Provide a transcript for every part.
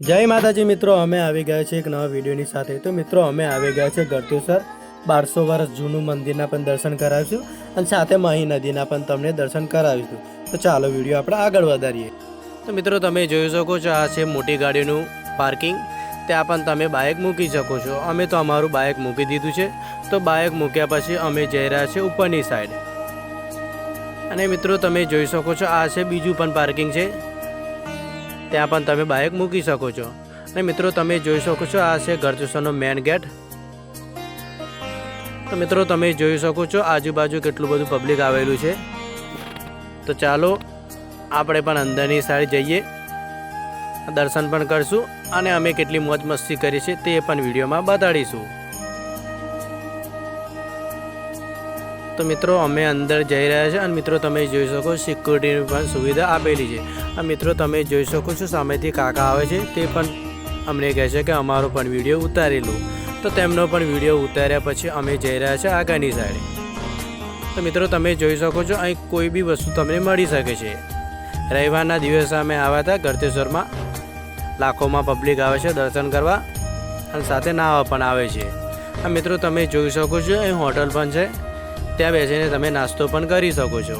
જય માતાજી મિત્રો, અમે આવી ગયા છીએ એક નવા વિડીયોની સાથે. તો મિત્રો, અમે આવી ગયા છે ગળતેશ્વર. બારસો વર્ષ જૂનું મંદિરના પણ દર્શન કરાવીશું અને સાથે મહી નદીના પણ તમને દર્શન કરાવીશું. તો ચાલો વીડિયો આપણે આગળ વધારીએ. તો મિત્રો, તમે જોઈ શકો છો, આ છે મોટી ગાડીનું પાર્કિંગ. ત્યાં પણ તમે બાઇક મૂકી શકો છો. અમે તો અમારું બાઇક મૂકી દીધું છે. તો બાઇક મૂક્યા પછી અમે જઈ રહ્યા છીએ ઉપરની સાઈડ અને મિત્રો, તમે જોઈ શકો છો, આ છે બીજું પણ પાર્કિંગ છે. ત્યાં પણ તમે બાઇક મૂકી શકો છો. અને મિત્રો, તમે જોઈ શકો છો, આ છે ગરજુસરનો મેન ગેટ તો મિત્રો, તમે જોઈ શકો છો, આજુબાજુ કેટલું બધું પબ્લિક આવેલું છે. તો ચાલો, આપણે પણ અંદરની સાઈડ જઈએ. દર્શન પણ કરશું, અને અમે કેટલી મોજ મસ્તી કરી છે તે પણ વિડીયોમાં બતાડીશું. તો મિત્રો, અમે અંદર જઈ રહ્યા છે અને મિત્રો, તમે જોઈ શકો સિક્યુરિટીની પણ સુવિધા આપેલી છે. આ મિત્રો, તમે જોઈ શકો છો, સામેથી કાકા આવે છે. તે પણ અમને કહે છે કે અમારો પણ વીડિયો ઉતારી લો. તો તેમનો પણ વીડિયો ઉતાર્યા પછી અમે જઈ રહ્યા છે આગળની સાઈડે તો મિત્રો, તમે જોઈ શકો છો, અહીં કોઈ બી વસ્તુ તમને મળી શકે છે. રવિવારના દિવસે અમે આવ્યા હતા ગરતેશ્વરમાં. લાખોમાં પબ્લિક આવે છે દર્શન કરવા અને સાથે નાહવા પણ આવે છે. આ મિત્રો, તમે જોઈ શકો છો, અહીં હોટલ પણ છે. ત્યાં બેસીને તમે નાસ્તો પણ કરી શકો છો.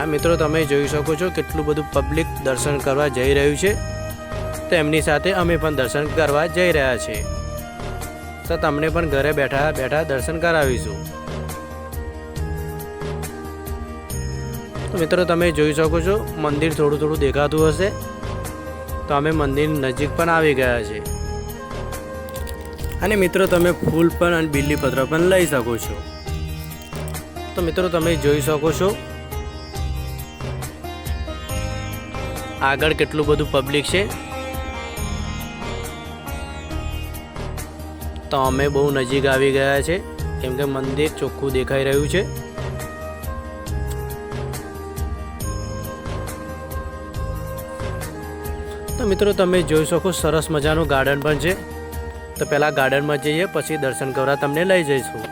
આ મિત્રો તમે જોઈ શકો છો કેટલું બધું પબ્લિક દર્શન કરવા જઈ રહ્યું છે. તો એમની સાથે અમે પણ દર્શન કરવા જઈ રહ્યા છીએ તો તમને પણ ઘરે બેઠા બેઠા દર્શન કરાવીશું. તો મિત્રો તમે જોઈ શકો છો મંદિર થોડું થોડું દેખાતું હશે. તો અમે મંદિર નજીક પણ આવી ગયા છે અને મિત્રો, તમે ફૂલ પણ અને બીલીપત્ર પણ લઈ શકો છો. તો મિત્રો, તમે જોઈ શકો છો. આગળ કેટલું બધું પબ્લિક છે. તો અમે બહુ નજીક આવી ગયા છે. કેમ કે મંદિર ચોખ્ખું દેખાઈ રહ્યું છે. તો મિત્રો, તમે જોઈ શકો સરસ મજાનું ગાર્ડન પણ છે. તો પહેલાં ગાર્ડનમાં જઈએ, પછી દર્શન કરવા તમને લઈ જઈશું.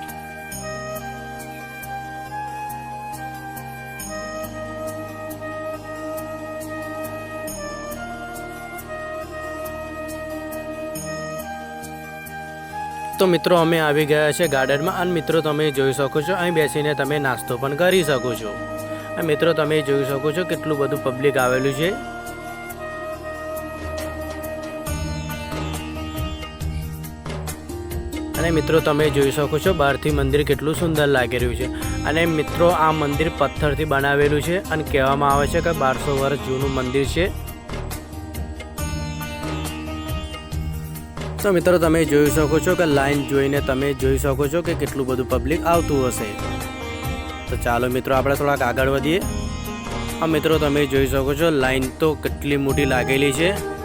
તો મિત્રો, અમે આવી ગયા છે ગાર્ડનમાં અને મિત્રો, તમે જોઈ શકો છો, અહીં બેસીને તમે નાસ્તો પણ કરી શકો છો. મિત્રો, તમે જોઈ શકો છો કેટલું બધું પબ્લિક આવેલું છે. અને મિત્રો, તમે જોઈ શકો છો બહારથી મંદિર કેટલું સુંદર લાગી રહ્યું છે. અને મિત્રો, આ મંદિર પથ્થરથી બનાવેલું છે અને કહેવામાં આવે છે કે બારસો વર્ષ જૂનું મંદિર છે. તો મિત્રો, તમે જોઈ શકો છો કે લાઈન જોઈને તમે જોઈ શકો છો કે કેટલું બધું પબ્લિક આવતું હશે. તો ચાલો મિત્રો, આપણે થોડાક આગળ વધીએ. આ મિત્રો, તમે જોઈ શકો છો, લાઈન તો કેટલી મોટી લાગેલી છે.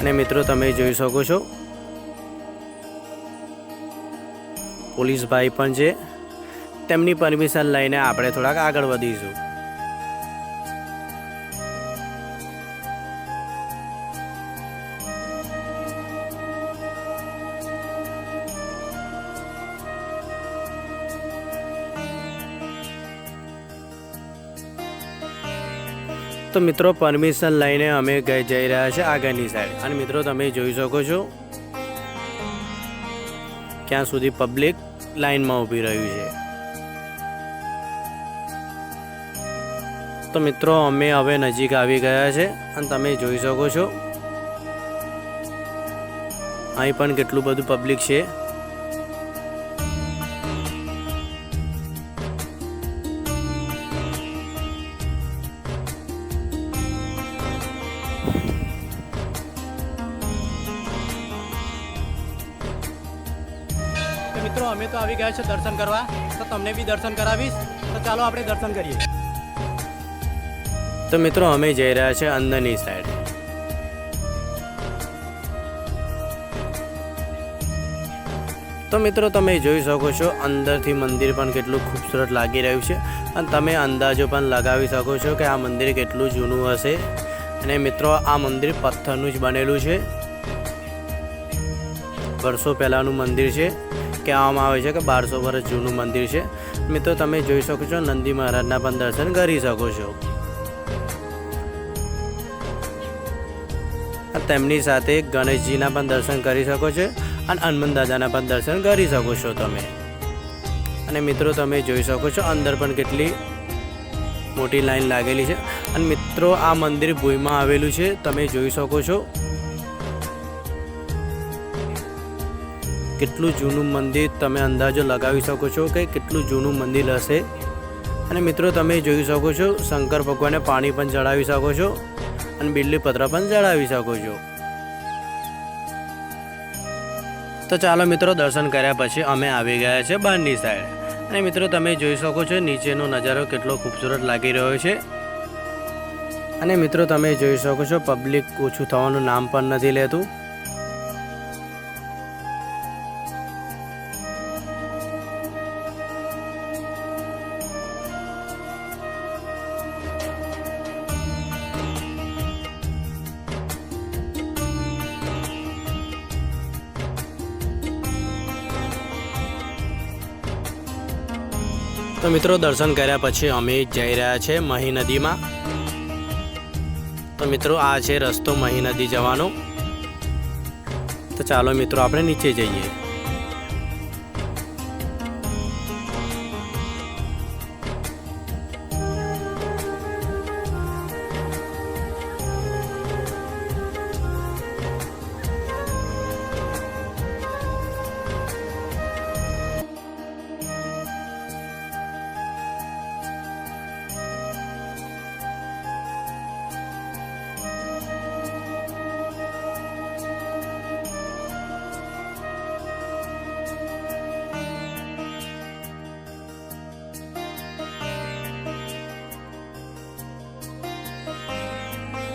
અને મિત્રો, તમે જોઈ શકો છો. પોલીસ ભાઈ પણ છે. તેમની પરમિશન લઈને આપણે થોડાક આગળ વધીશું. તો મિત્રો પરમિશન લઈને અમે ગઈ જઈ રહ્યા છે આગળની સાઈડ અને મિત્રો, તમે જોઈ શકો છો, ક્યાં સુધી પબ્લિક લાઈનમાં ઊભી રહ્યું છે. તો મિત્રો, અમે હવે નજીક આવી ગયા છે અને તમે જોઈ શકો છો, અહીં પણ કેટલું બધું પબ્લિક છે. મિત્રો, અમે તો આવી ગયા છે દર્શન કરવા. તો તમને બી દર્શન કરાવીશ. તો ચાલો આપણે દર્શન કરીએ. તો મિત્રો, અમે જઈ રહ્યા છે અંદરની સાઈડ તો મિત્રો, તમે જોઈ શકો છો, અંદરથી મંદિર પણ કેટલું ખૂબસૂરત લાગી રહ્યું છે. અને તમે અંદાજો પણ લગાવી શકો છો કે આ મંદિર કેટલું જૂનું હશે. અને મિત્રો, આ મંદિર પથ્થરનું જ બનેલું છે. વર્ષો પહેલાંનું મંદિર છે. કહેવામાં આવે છે કે બારસો વર્ષ જૂનું મંદિર છે. મિત્રો, તમે જોઈ શકો છો, નંદી મહારાજના પણ દર્શન કરી શકો છો. તેમની સાથે ગણેશજીના પણ દર્શન કરી શકો છો અને હનુમાન દાદાના પણ દર્શન કરી શકો છો તમે. અને મિત્રો, તમે જોઈ શકો છો, અંદર પણ કેટલી મોટી લાઈન લાગેલી છે. અને મિત્રો, આ મંદિર ભૂમિમાં આવેલું છે. તમે જોઈ શકો છો. કેટલું જૂનું મંદિર તમે અંદાજો લગાવી શકો છો કે કેટલું જૂનું મંદિર હશે? અને મિત્રો, તમે જોઈ શકો છો, શંકર ભગવાનને પાણી પણ ચડાવી શકો છો અને બિલ્લી પત્ર પણ ચડાવી શકો છો. તો ચાલો મિત્રો, દર્શન કર્યા પછી અમે આવી ગયા છે બહારની સાઈડ. અને મિત્રો, તમે જોઈ શકો છો, નીચેનો નજારો કેટલો ખૂબસૂરત લાગી રહ્યો છે. અને મિત્રો, તમે જોઈ શકો છો પબ્લિક ઓછું થવાનું નામ પણ નથી લેતું. તો મિત્રો, દર્શન કર્યા પછી અમે જઈ રહ્યા છે મહી નદીમાં. તો મિત્રો, આ છે રસ્તો મહી નદી જવાનો. તો ચાલો મિત્રો, આપણે નીચે જઈએ.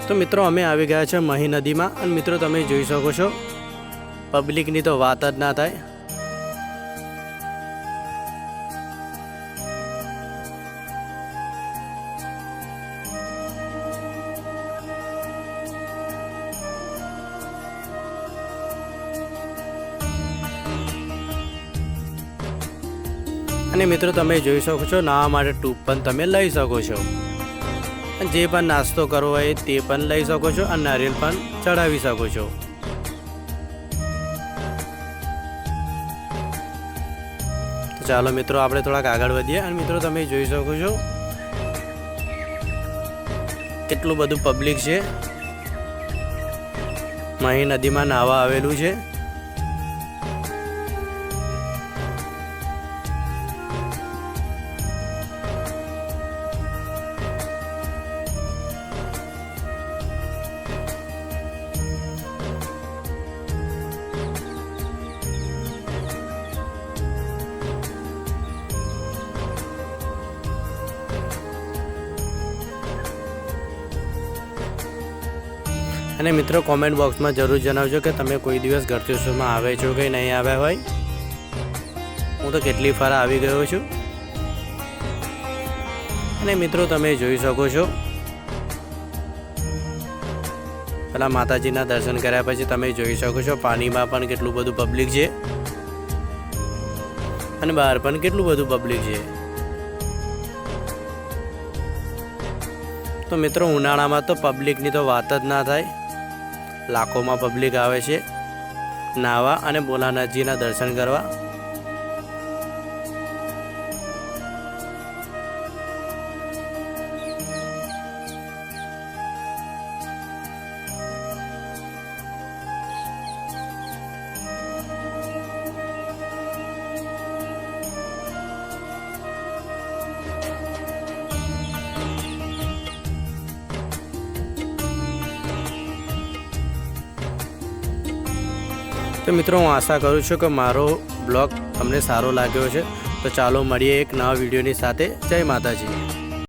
તો મિત્રો, અમે આવી ગયા છે મહી નદીમાં. અને મિત્રો, તમે જોઈ શકો છો, પબ્લિકની તો વાત જ ના થાય. અને મિત્રો, તમે જોઈ શકો છો, નાવા માટે ટૂંક પણ તમે લઈ શકો છો. જે પણ નાસ્તો કરવો હોય તે પણ લઈ શકો છો અને નારિયેલ પણ ચડાવી શકો છો. ચાલો મિત્રો, આપણે થોડાક આગળ વધીએ અને મિત્રો, તમે જોઈ શકો છો કેટલું બધું પબ્લિક છે. મહી નદીમાં નાવા આવેલું છે. અને મિત્રો કોમેન્ટ બોક્સમાં જરૂર જણાવજો કે તમે કોઈ દિવસ ગરતીસોમાં આવે છો કે નહીં આવ્યા હોય. હું તો કેટલી ફાર આવી ગયો છું. અને મિત્રો, તમે જોઈ શકો છો. પેલા માતાજીના દર્શન કર્યા પછી તમે જોઈ શકો છો, પાણીમાં પણ કેટલું બધું પબ્લિક છે. અને બહાર પણ કેટલું બધું પબ્લિક છે. તો મિત્રો, ઉનાળામાં તો પબ્લિકની તો વાત જ ના થાય. લાખોમાં પબ્લિક આવે છે. નાવા અને ભોલાનાથજીના દર્શન કરવા. તો મિત્રો, હું આશા કરું છું કે મારો બ્લોગ તમને સારો લાગ્યો છે તો ચાલો મળીએ એક નવા વિડીયોની સાથે. જય માતાજી.